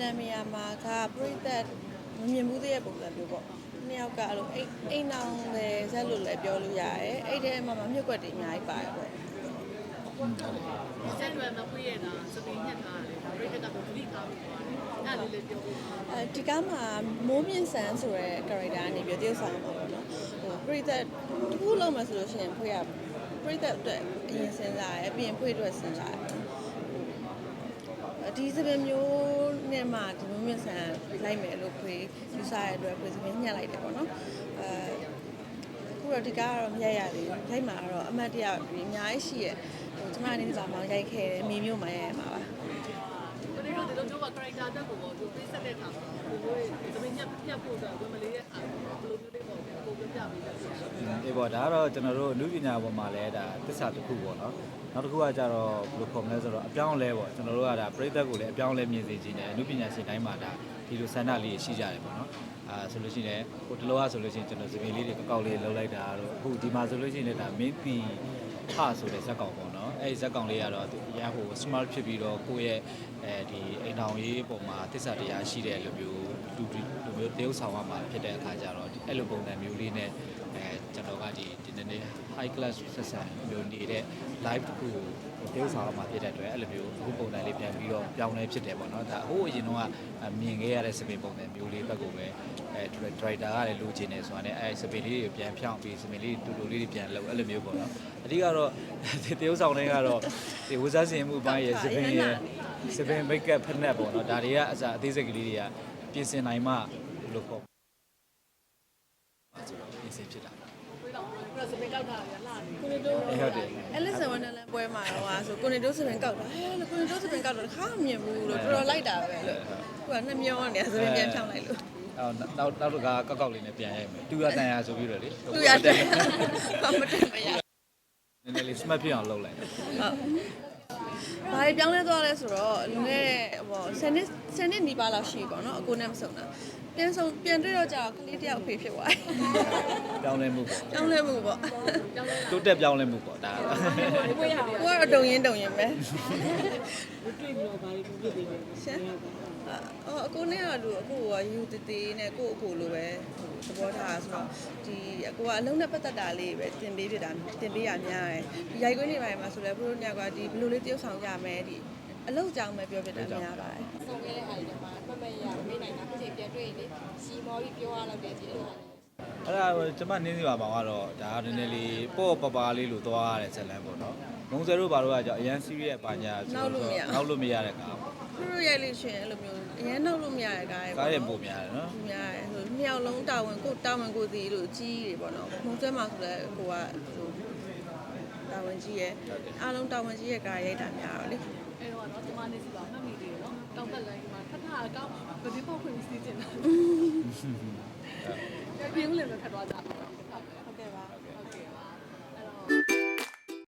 တန်မယာမှာကပြိသက်မမြင်ဘူးသေးတဲ့ပုံစံမျိုးပေါ့နှစ်ယောက်ကအဲ့လိုအိတ်အိမ်အောင်ပဲဇက်လို့လည်းပြောလို့ရတယ်အဲ့ဒီမှာမှမြုပ်ကွက်တွေအများကြီးပါတယ်ပေါ့ဆက်တွယ်မဖွေးရတာစပင်းညက်ထားတယ်ပြိတ္တကတော့ဒုတိကားပြီးသွားတယ်အဲ့ဒါလေးလေးပြောပြပါအဲဒီကားမှာမိုးမြင့်ဆန်ဆိုတဲ့ character ကနေပြီးတရုပ်ဆောင်မှာပေါ့နော်ဟိုပြိသက်တခုလုံးမှာဆိုလို့ရှိရင်ဖွေရပြိသက်အတွက်အရင်စဉ်းစားရပြီးရင်ဖွေအတွက်စဉ်းစားရ ဒီစပင်မျိုးနဲ့မှဒီမိုးမြင့်ဆန်လိုက်မယ်လို့ဖွေယူဆရတဲ့အတွက်ဖွေစပင်ညှက်လိုက်တယ်ပေါ့နော်အဲအခုတော့ဒီကားကတော့မရိုက်ရသေးဘူးရိုက်မှာတော့အမှတ်တရအများကြီးရှိရဲ့ဟိုကျမအနေနဲ့ဆိုမှရိုက်ခဲ့တယ်မိမျိုးမှရိုက်ရမှာပါကိုလေးတို့ဒီလိုမျိုးက character တက်ကိုပေါ့သူပြည့်စက်တဲ့အခါကိုကိုစပင်းညက်ညက်ဖို့ဆိုတော့မလေးရဲ့အခါဘယ်လိုမျိုးလေးပေါ့ကိုပြောပြပေးတယ်အေး ပေါ့ဒါကတော့ကျွန်တော်တို့အမှုပညာပေါ်မှာလည်းဒါသစ္စာတစ်ခုပေါ့နော်နောက်တစ်ခုကကြတော့ဘယ်လိုခေါ်မလဲဆိုတော့အပြောင်းအလဲပေါ့ကျွန်တော်တို့ကဒါပြိသက်ကိုလည်းအပြောင်းအလဲမြင်စေခြင်းနဲ့အမှုပညာရှင်တိုင်းမှာဒါဒီလိုဆန္ဒလေးရှိကြတယ်ပေါ့နော်အာဆိုလို့ရှိရင်ဟိုတလောကဆိုလို့ရှိရင်ကျွန်တော်စပင်လေးတွေကောက်ကောက်လေးလှုပ်လိုက်တာတော့အခုဒီမှာဆိုလို့ရှိရင်လည်းဒါမင်းပီထဆိုတဲ့ဇက်ကောင်ပေါ့နော် အဲဒီဇက်ကောင်လေးကတော့သူအရန်ဟို smart ဖြစ်ပြီးတော့ကိုယ့်ရဲ့အဲဒီအိမ်ထောင်ရေးပုံမှာသစ္စာတရားရှိတဲ့လူမျိုးလူလူမျိုးတရုပ်ဆောင်ရမှာဖြစ်တဲ့အခါကျတော့အဲ့လိုပုံစံမျိုးလေးနဲ့အဲကျွန်တော်ကဒီဒီနေ့နေ့ high class ဆက်ဆံမျိုးနေတဲ့ live တစ်ခုကိုတရုပ်ဆောင်ရမှာဖြစ်တဲ့အတွက်အဲ့လိုမျိုးအခုပုံစံလေးပြန်ပြီးတော့ပြောင်းလဲဖြစ်တယ်ပေါ့နော်ဒါဟိုးအရင်တော့ကမြင်ခဲ့ရတဲ့စပင်ပုံစံမျိုးလေးဘက်ကိုပဲအဲ director ကလည်းလိုချင်နေဆိုတာနဲ့အဲစပင်လေးတွေပြန်ဖြောင်းပြီးစပင်လေးတူတူလေးတွေပြန်လုပ်အဲ့လိုမျိုးပေါ့နော်အဓိကတော့တရုပ်ဆောင်တွေကတော့ဒီဝစားစင်မှုအပိုင်းရဲ့စပင်ရဲ့စပင် make up ဖက်နက်ပေါ့နော်ဒါတွေကအစားအသေးစိတ်ကလေးတွေကပြင်ဆင်နိုင်မှဘယ်လိုခေါ်ဆိုတော့ပြင်ဆင်ဖြစ်တာပြိတ္တကစပင်းကောက်တာရလာနေကိုနေတို့အေးဟုတ်တယ် Alice in Wonderland ပွဲမှာတော့ဟာ ဆိုကိုနေတို့စပင်ကောက်တာဟဲလို့ကိုနေတို့စပင်ကောက်တော့တစ်ခါမမြင်ဘူးလို့တော်တော်လိုက်တာပဲလို့ကိုကနှစ်မျောနေစပင်ပြန်ဖြောင်းလိုက်လို့အော်နောက်နောက်တစ်ခါကောက်ကောက်လေးနဲ့ပြန်ရိုက်မယ်တူရတန်ရဆိုပြီးတော့လေသူရတယ်ဘာမတက်မရနည်းနည်းလေး smart ဖြစ်အောင်လုပ်လိုက်တယ်ဟုတ်ဘာတွေပြောင်းလဲသွားလဲဆိုတော့လူငယ်ဟို10နှစ်10နှစ်နီးပါးလောက်ရှိပေါ့နော်အကိုနဲ့မဆုံတာပြန်ဆုံပြန်တွေ့တော့ကြာကလေးတယောက်ဖေးဖြစ်သွားတယ် ပြောင်းလဲမှုပေါ့ပြောင်းလဲမှုပေါ့တိုးတက်ပြောင်းလဲမှုပေါ့ဒါဝေးရတယ်ကိုကတော့တုံရင်တုံရင်ပဲတွေ့ပြီးတော့ဘာတွေဖြစ်နေလဲရှင်အော်အကိုနဲ့ကလူအကိုကယူတသေးနဲ့ကိုအကိုလိုပဲဟိုသဘောထားဆိုတော့ဒီအကိုကအလုံးနဲ့ပတ်သက်တာလေးပဲတင်ပေးပြတာတင်ပေးရများတယ်ဒီရိုက်ခွင်းနေပိုင်းမှာဆိုလဲဘလို့ညကဒီဘလို့လေးတယောက်ဆောင်ကြမယ်ဒီအလုပ်ကြောင်းပဲပြောပြတာများပါတယ် ဆုံးခဲ့တဲ့ဟာတွေမှာမမရမေးနိုင်တာတစ်ချိန်ပြန်တွေ့ရင်လေစီမော်ပြီးပြောရတော့တယ်ဒီလိုဟာလေ အဲ့ဒါကျွန်မနင်းစီပါမောင်ကတော့ဒါကနည်းနည်းလေးပေါ့ပပလေးလို့သွားရတဲ့ဇက်လန်ပေါ့နော်မုံစဲတို့ဘာလို့ကကြောင့်အရန် serious ပါညာဆိုတော့နောက်လို့မရတဲ့ကားပေါ့သူတို့ရိုက်လို့ရှိရင်အဲ့လိုမျိုးအရင်နောက်လို့မရတဲ့ကားတွေကားရပုံများတယ်နော်များတယ်ဟိုနှစ်ယောက်လုံးတာဝန်ကိုတာဝန်ကိုစီလို့ကြီးတွေပေါ့နော်မုံစဲမှာဆိုလဲကိုကဟိုတာဝန်ကြီးရဲ့အားလုံးတာဝန်ကြီးရဲ့ကားရိုက်တာများတော့လေအဲ့တော့တော့ဒီမနေ့စီပါမှတ်မိသေးတယ်နော်တောက်တက်လိုင်းမှာထထအကောင်းဗဒီပေါက်ခွင့်စီးကျင်တာ ပြင်းလည်းပဲခတ်သွားကြ